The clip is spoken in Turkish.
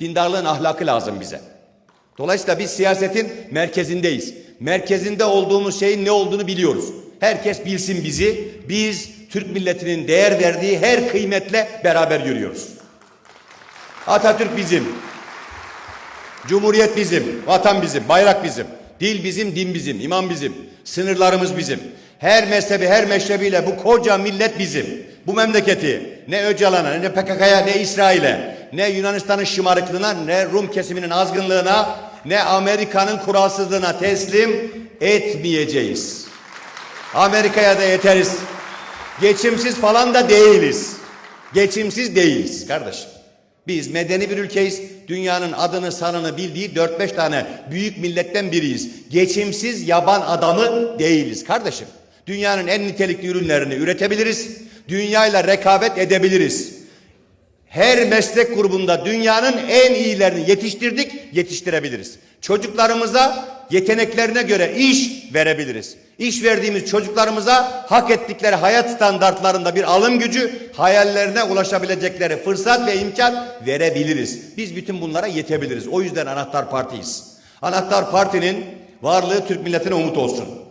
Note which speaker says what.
Speaker 1: Dindarlığın ahlakı lazım bize. Dolayısıyla biz siyasetin merkezindeyiz. Merkezinde olduğumuz şeyin ne olduğunu biliyoruz. Herkes bilsin bizi. Biz Türk milletinin değer verdiği her kıymetle beraber yürüyoruz. Atatürk bizim. Cumhuriyet bizim, vatan bizim, bayrak bizim, dil bizim, din bizim, iman bizim, sınırlarımız bizim. Her mezhebi, her meşrebiyle bu koca millet bizim. Bu memleketi ne Öcalan'a, ne PKK'ya, ne İsrail'e, ne Yunanistan'ın şımarıklığına, ne Rum kesiminin azgınlığına, ne Amerika'nın kuralsızlığına teslim etmeyeceğiz. Amerika'ya da yeteriz. Geçimsiz falan da değiliz. Geçimsiz değiliz kardeşim. Biz medeni bir ülkeyiz. Dünyanın adını sanını bildiği 4-5 tane büyük milletten biriyiz. Geçimsiz yaban adamı değiliz kardeşim. Dünyanın en nitelikli ürünlerini üretebiliriz. Dünyayla rekabet edebiliriz. Her meslek grubunda dünyanın en iyilerini yetiştirdik, yetiştirebiliriz. Çocuklarımıza yeteneklerine göre iş verebiliriz. İş verdiğimiz çocuklarımıza hak ettikleri hayat standartlarında bir alım gücü, hayallerine ulaşabilecekleri fırsat ve imkan verebiliriz. Biz bütün bunlara yetebiliriz. O yüzden Anahtar Partiyiz. Anahtar Parti'nin varlığı Türk milletine umut olsun.